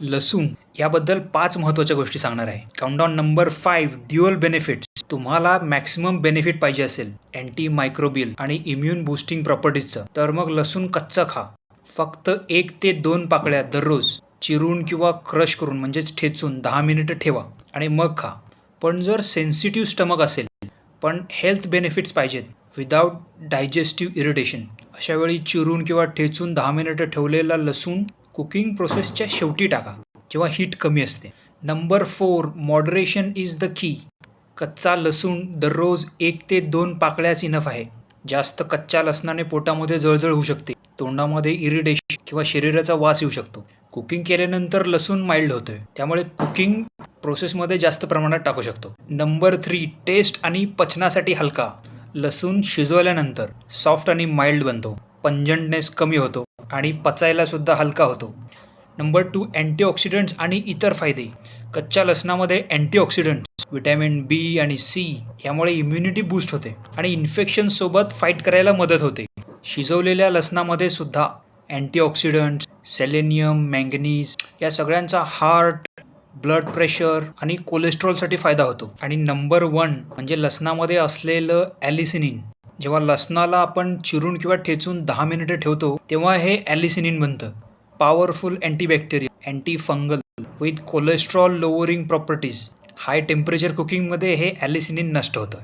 लसूण याबद्दल पाच महत्त्वाच्या गोष्टी सांगणार आहे. Countdown number five dual benefits तुम्हाला मॅक्सिमम बेनिफिट पाहिजे असेल अँटी मायक्रोबियल आणि इम्युन बुस्टिंग प्रॉपर्टीजचं तर मग लसूण कच्चा खा. फक्त एक ते दोन पाकळ्या दररोज चिरून किंवा क्रश करून म्हणजेच ठेचून दहा मिनिटं ठेवा आणि मग खा. पण जर सेन्सिटिव्ह स्टमक असेल पण हेल्थ बेनिफिट्स पाहिजेत. विदाऊट डायजेस्टिव्ह इरिटेशन अशावेळी चिरून किंवा ठेचून दहा मिनिटं ठेवलेला लसूण कुकिंग प्रोसेसच्या शेवटी टाका जेव्हा हीट कमी असते. Number four moderation is the key कच्चा लसूण दररोज एक ते दोन पाकळ्याच इनफ आहे. जास्त कच्च्या लसणाने पोटामध्ये जळजळ होऊ शकते. तोंडामध्ये इरिटेशन किंवा शरीराचा वास येऊ शकतो. कुकिंग केल्यानंतर लसूण माइल्ड होतोय. त्यामुळे कुकिंग प्रोसेसमध्ये जास्त प्रमाणात टाकू शकतो. नंबर थ्री टेस्ट आणि पचनासाठी हलका. लसूण शिजवल्यानंतर सॉफ्ट आणि माइल्ड बनतो. पंजंटनेस कमी होतो. आणि पचायलासुद्धा हलका होतो. नंबर टू अँटीऑक्सिडंट्स आणि इतर फायदे. कच्च्या लसणामध्ये अँटीऑक्सिडंट्स विटॅमिन बी आणि सी यामुळे इम्युनिटी बूस्ट होते आणि इन्फेक्शनसोबत फाईट करायला मदत होते. शिजवलेल्या लसणामध्ये सुद्धा अँटीऑक्सिडंट्स सेलेनियम मँगनीज या सगळ्यांचा हार्ट ब्लड प्रेशर आणि कोलेस्ट्रॉलसाठी फायदा होतो. आणि नंबर वन म्हणजे लसणामध्ये असलेलं ॲलिसिनिन जेव्हा लसणाला आपण चिरून किंवा ठेचून दहा मिनिटं ठेवतो तेव्हा हे ॲलिसिनिन बनतं. Powerful antibacterial anti fungal with cholesterol lowering properties. High temperature कुकिंगमध्ये हे ॲलिसिनिन नष्ट होतं.